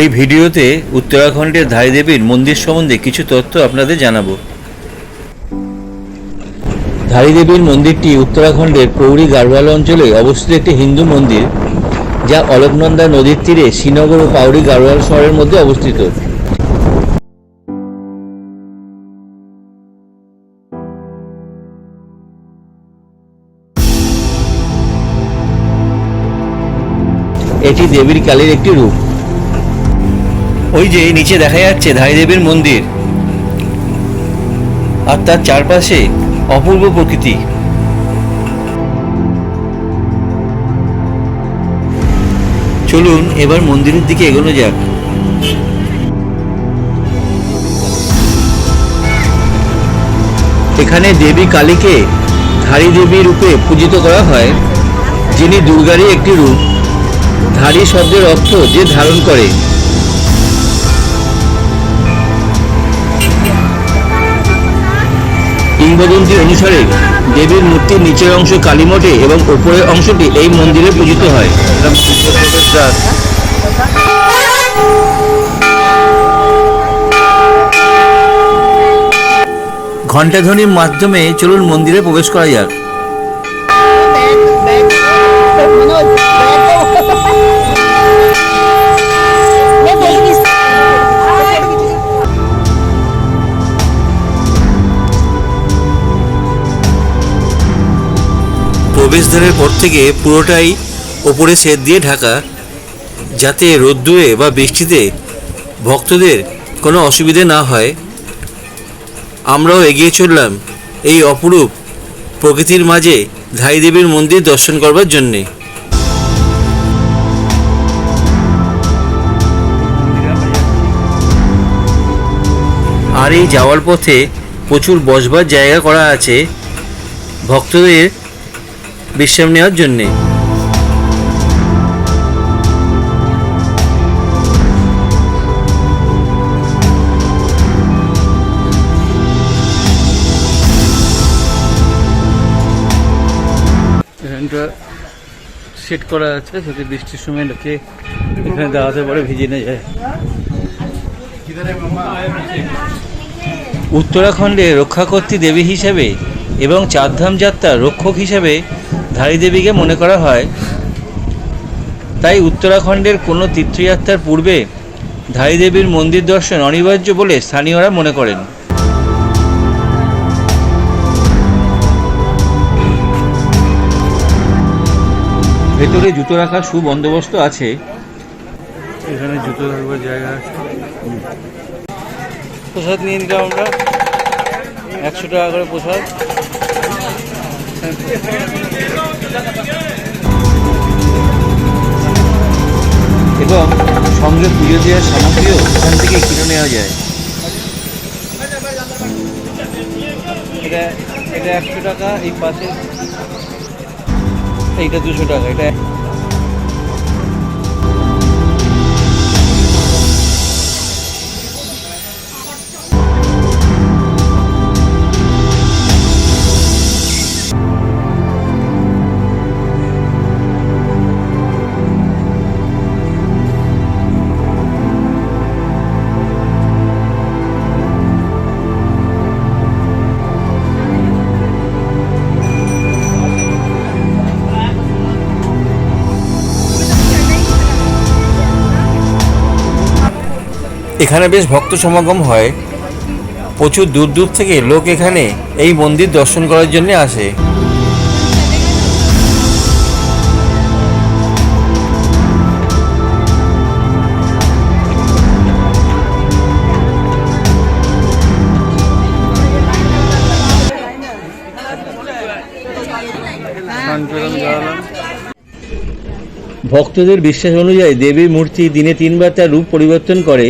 এই ভিডিওতে উত্তরাখণ্ডের ধাই দেবীর মন্দির সম্বন্ধে কিছু তথ্য আপনাদের জানাব। ধারী দেবীর মন্দিরটি উত্তরাখণ্ডের পৌরী গাড়ওয়াল অঞ্চলে অবস্থিত একটি হিন্দু মন্দির, যা অলকনন্দা নদীর তীরে শ্রীনগর ও পাউরি গাড়ওয়াল শহরের মধ্যে অবস্থিত। এটি দেবীর কালীর একটি রূপ। ওই যে নিচে দেখা যাচ্ছে ধারী দেবীর মন্দির। আর তার চারপাশে অপূর্ব প্রকৃতি। চলুন এবার মন্দিরের দিকে এগোনো যাক। এখানে দেবী কালীকে ধারী দেবী রূপে পূজিত করা হয়, যিনি দুর্গারই একটি রূপ। ধারী শব্দের অর্থ যে ধারণ করে। কিংবদন্তি অনুসারে দেবীর মূর্তির নিচের অংশ কালীমঠে এবং উপরের অংশটি এই মন্দিরে পূজিত হয়। ঘণ্টাধ্বনির মাধ্যমে চলুন মন্দিরে প্রবেশ করা যাক। প্রবেশদ্বারের পর থেকে পুরোটাই ওপরে সেদ দিয়ে ঢাকা, যাতে রোদ্দুরে বা বৃষ্টিতে ভক্তদের কোনো অসুবিধে না হয়। আমরাও এগিয়ে চললাম এই অপরূপ প্রকৃতির মাঝে ধাই দেবীর মন্দির দর্শন করবার জন্যে। আর এই যাওয়ার পথে প্রচুর বসবার জায়গা করা আছে। ভক্তদের বিশ্রাম নেওয়ার জন্যে। সেট করা আছে যাতে বৃষ্টির সময় লোকে এখানে দাঁড়াতে পারে ভিজে না যায়। উত্তরাখণ্ডে রক্ষাকর্ত্রী দেবী হিসেবে এবং চারধাম যাত্রার রক্ষক হিসেবে ধারী দেবীকে মনে করা হয়। তাই উত্তরাখণ্ডের কোনো তীর্থযাত্রার পূর্বে ধারী দেবীর মন্দির দর্শন অনিবার্য বলে স্থানীয়রা মনে করেন। ভেতরে জুতো রাখার সুবন্দোবস্ত আছে। এখানে জুতো রাখবার জায়গা আছে। প্রসাদ নিয়ে নিলাম আমরা। একশো টাকা করে প্রসাদ। এবং সঙ্গে পুজো দেওয়ার সামগ্রীও এখান থেকে কিনে নেওয়া যায়। এটা এটা একশো টাকা, এই পাশে এইটা দুশো টাকা, এটা এখানে বেশ ভক্ত সমাগম হয়। প্রচুর দূর দূর থেকে লোক এখানে এই মন্দির দর্শন করার জন্য আসে। ভক্তদের বিশ্বাস অনুযায়ী দেবীর মূর্তি দিনে তিনবার তার রূপ পরিবর্তন করে।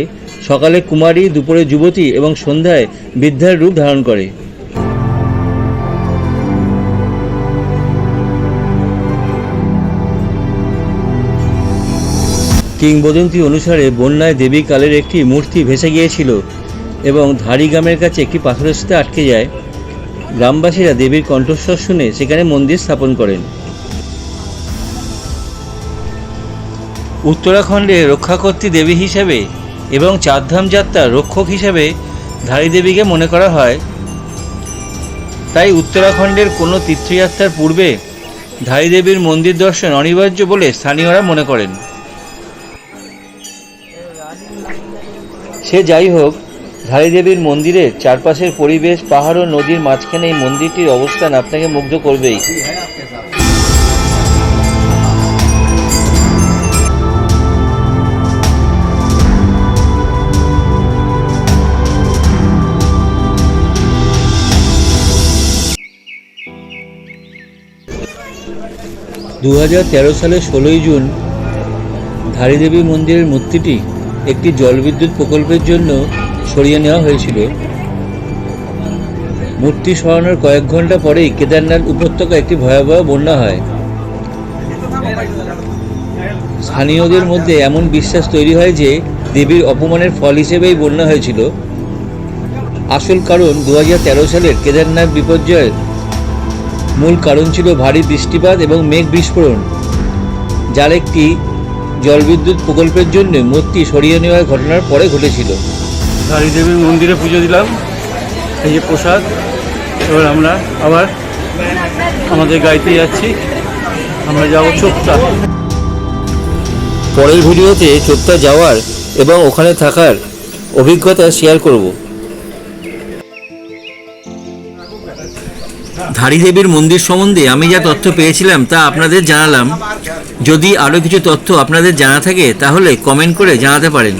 সকালে কুমারী, দুপুরে যুবতী এবং সন্ধ্যায় বৃদ্ধার রূপ ধারণ করে। কিংবদন্তি অনুসারে বন্যায় দেবী কালের একটি মূর্তি ভেসে গিয়েছিল এবং ধারী গ্রামের কাছে একটি পাথরের সাথে আটকে যায়। গ্রামবাসীরা দেবীর কণ্ঠস্বর শুনে সেখানে মন্দির স্থাপন করেন। উত্তরাখণ্ডে রক্ষাকর্ত্রী দেবী হিসেবে এবং চারধাম যাত্রার রক্ষক হিসেবে ধারী দেবীকে মনে করা হয়। তাই উত্তরাখণ্ডের কোনো তীর্থযাত্রার পূর্বে ধারী দেবীর মন্দির দর্শন অনিবার্য বলে স্থানীয়রা মনে করেন। সে যাই হোক, ধারী দেবীর মন্দিরের চারপাশের পরিবেশ, পাহাড় ও নদীর মাঝখানে এই মন্দিরটির অবস্থান আপনাকে মুগ্ধ করবেই। দু সালের ষোলোই জুন ধারীদেবী মন্দিরের মূর্তিটি একটি জলবিদ্যুৎ প্রকল্পের জন্য সরিয়ে নেওয়া হয়েছিল। মূর্তি সরানোর কয়েক ঘণ্টা পরেই কেদারনাথ উপত্যকা একটি ভয়াবহ বন্যা হয়। স্থানীয়দের মধ্যে এমন বিশ্বাস তৈরি হয় যে দেবীর অপমানের ফল হিসেবেই বন্যা হয়েছিল। আসল কারণ দু হাজার তেরো সালের কেদারনাথ বিপর্যয়ের মূল কারণ ছিল ভারী বৃষ্টিপাত এবং মেঘ বিস্ফোরণ যার একটি জলবিদ্যুৎ প্রকল্পের জন্য মূর্তি সরিয়ে নেওয়ার ঘটনার পরে ঘটেছিল। কালী দেবীর মন্দিরে পুজো দিলাম এই যে প্রসাদ এবার আমরা আবার আমাদের গাড়িতে যাচ্ছি আমরা যাব চোখটা পরের ভিডিওতে চোপতা যাওয়ার এবং ওখানে থাকার অভিজ্ঞতা শেয়ার করব। ধারী দেবীর মন্দির সম্বন্ধে আমি যা তথ্য পেয়েছিলাম তা আপনাদের জানালাম। যদি আরও কিছু তথ্য আপনাদের জানা থাকে, তাহলে কমেন্ট করে জানাতে পারেন।